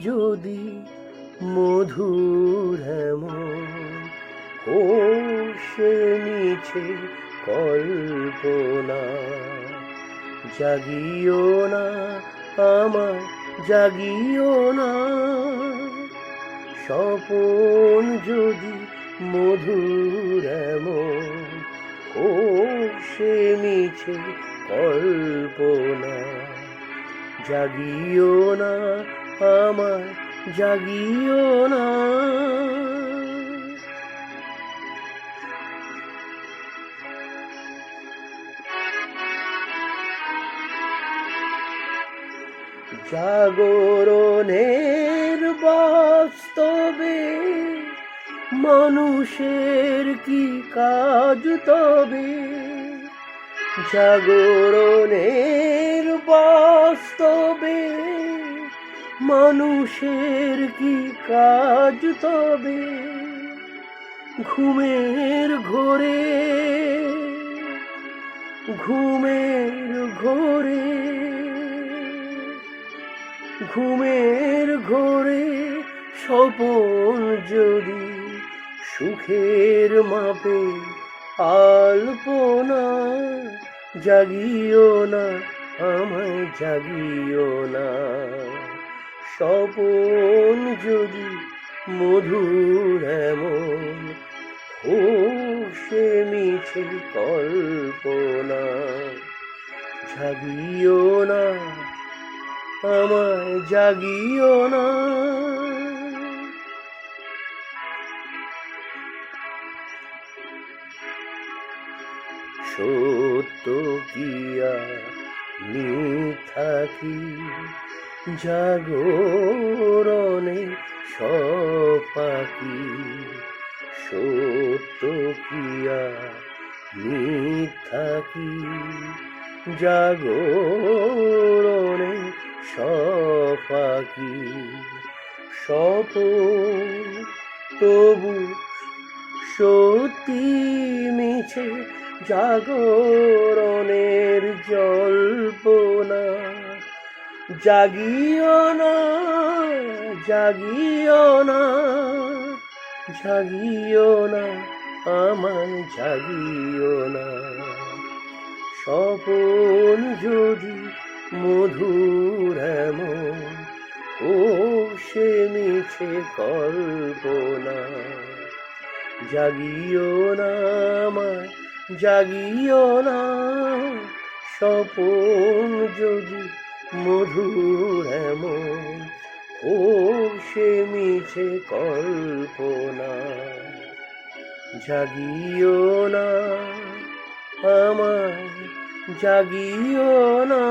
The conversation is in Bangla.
যদি মধুর ও সে কল্পনা। জাগিও না আমার, জাগিও না। স্বপন যদি মধুর ও সে মিছে কল্পনা। জাগিও না আমার জাগিও না। জাগরণের বাস্তবে মানুষের কি কাজ তবে? জাগরণের বাস্তবে মানুষের কি কাজ তবে? ঘুমের ঘোরে ঘুমের ঘোরে ঘুমের ঘোরে স্বপন যদি সুখের মাপে আলপনা জাগিও না, আমায় জাগিও না। স্বপন যদি মধুর এমন সে মিছে কল্পনা, জাগিও না, আমায় জাগিও না। সত্য কিয়া মিথ্যা কি জাগরণে সপাকি সত্য কিয়া মিথ্যা জাগরণে সপাকি সপ তবু সত্যি মিছে জাগরণের জল্পনা জাগিও না জাগিও না জাগিও না আমায় জাগিও না। স্বপন যদি মধুর ও সে মিছে কল্পনা। জাগিও না আমায় জাগিও না, স্বপন যদি মধুর এমন ও সে মিছে কল্পনা। জাগিও না আমার জাগিও না।